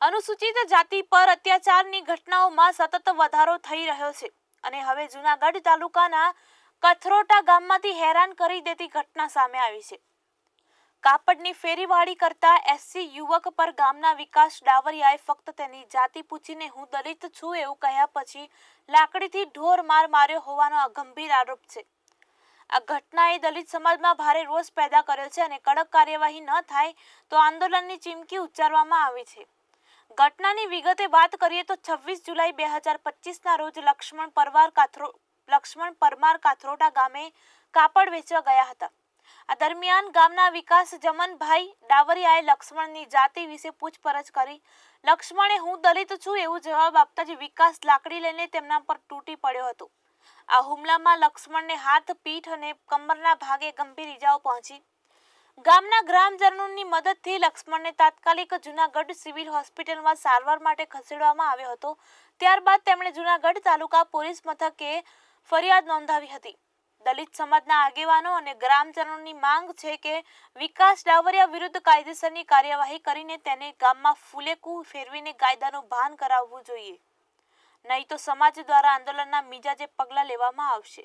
અનુસૂચિત જાતિ પર અત્યાચારની ઘટનાઓમાં સતત વધારો થઈ રહ્યો છે અને હવે જૂનાગઢ તાલુકાના કથરોટા ગામમાંથી હેરાન કરી દેતી ઘટના સામે આવી છે. કાપડની ફેરીવાળી કરતા એસસી યુવક પર ગામના વિકાસ ડાવરિયાએ ફક્ત તેની જાતિ પૂછીને હું દલિત છું એવું કહ્યા પછી લાકડીથી ઢોર માર માર્યો હોવાનો ગંભીર આરોપ છે. આ ઘટનાએ દલિત સમાજમાં ભારે રોષ પેદા કર્યો છે અને કડક કાર્યવાહી ન થાય તો આંદોલનની ચીમકી ઉચ્ચારવામાં આવી છે. ઘટનાની વિગતે વાત કરીએ તો છવ્વીસ જુલાઈ બે હજાર પચીસના રોજ લક્ષ્મણ પરવાર કાથરો, લક્ષ્મણ પરમાર કાથરોટા ગામે કાપડ વેચવા ગયા હતા. આ દરમિયાન ગામના વિકાસ જમનભાઈ ડાવરિયાએ લક્ષ્મણની જાતિ વિશે પૂછપરછ કરી. લક્ષ્મણે, હું દલિત છું એવું જવાબ આપતા જ વિકાસ લાકડી લઈને તેમના પર તૂટી પડ્યો હતો. આ હુમલામાં લક્ષ્મણને હાથ, પીઠ અને કમરના ભાગે ગંભીર ઈજાઓ પહોંચી. ગામના ગ્રામજનોની મદદથી લક્ષ્મણને તાત્કાલિક જૂનાગઢ સિવિલ હોસ્પિટલમાં સારવાર માટે ખસેડવામાં આવ્યો હતો. ત્યારબાદ તેમણે જૂનાગઢ તાલુકા પોલીસ મથકે ફરિયાદ નોંધાવી હતી. દલિત સમાજના આગેવાનો અને ગ્રામજનોની માંગ છે કે વિકાસ ડાવરિયા વિરુદ્ધ કાયદેસરની કાર્યવાહી કરીને તેને ગામમાં ફૂલેકું ફેરવીને કાયદાનું ભાન કરાવવું જોઈએ. નહીં તો સમાજ દ્વારા આંદોલનના મિજાજે પગલાં લેવામાં આવશે.